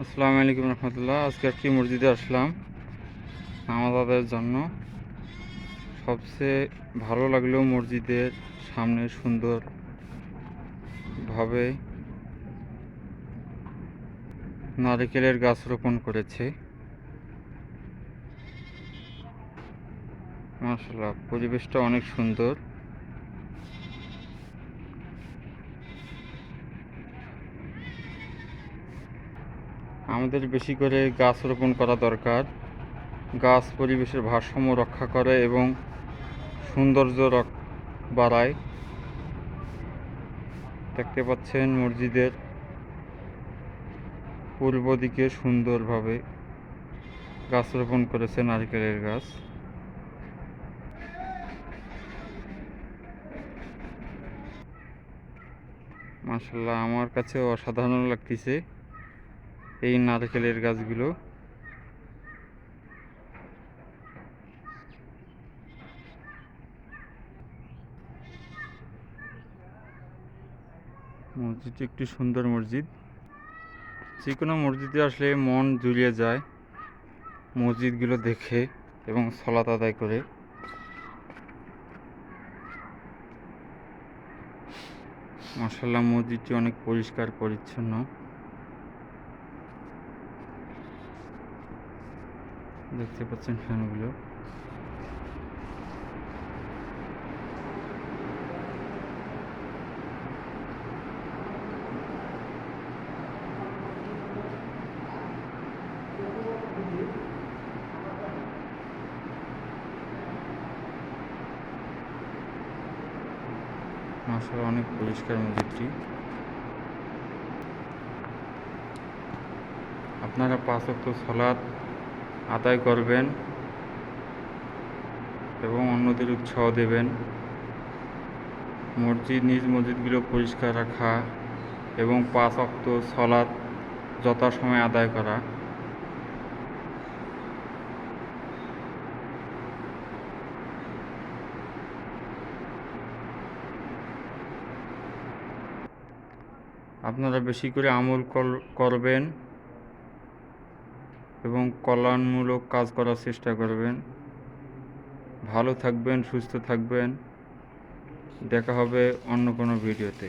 আসসালামু আলাইকুম রহমতুল্লাহ। আজকে একটি মসজিদে আসলাম আমাদের জন্য। সবচেয়ে ভালো লাগল মসজিদের সামনে সুন্দর ভাবে নারিকেলের গাছ রোপণ করেছে। মাশাল্লাহ পরিবেশটা অনেক সুন্দর। আমাদের বেশি করে গাছ রোপণ করা দরকার। গাছ পরিবেশের ভারসাম্য রক্ষা করে এবং সৌন্দর্য বাড়ায়। দেখতে পাচ্ছেন মসজিদের পূর্ব দিকে সুন্দরভাবে গাছ রোপণ করেছে নারকেলের গাছ। মাসাল্লাহ আমার কাছে অসাধারণ লাগতেছে। এই নারকেলের গাছগুলো। মসজিদটি একটি সুন্দর মসজিদ। যে কোনো মসজিদে আসলে মন জুড়িয়ে যায় মসজিদগুলো দেখে এবং সলাত আদায় করে। মাসাল্লাহ মসজিদটি অনেক পরিষ্কার, পরিচ্ছন্ন। দেখতে পাচ্ছেন ফ্যানগুলো। মাসাল্লাহ অনেক পরিষ্কার মসজিদটি। আপনারা পাঁচ ওয়াক্ত সলাৎ আদায় করবেন এবং অন্যদের উৎসাহ দেবেন। মসজিদ, নিজ মসজিদগুলো পরিষ্কার রাখা এবং পাঁচ অক্ত সলাৎ যথাসময়ে আদায় করা। আপনারা বেশি করে আমল কর- করবেন। এবং কল্যাণমূলক কাজ করার চেষ্টা করবেন। ভালো থাকবেন, সুস্থ থাকবেন। দেখা হবে অন্য কোনো ভিডিওতে।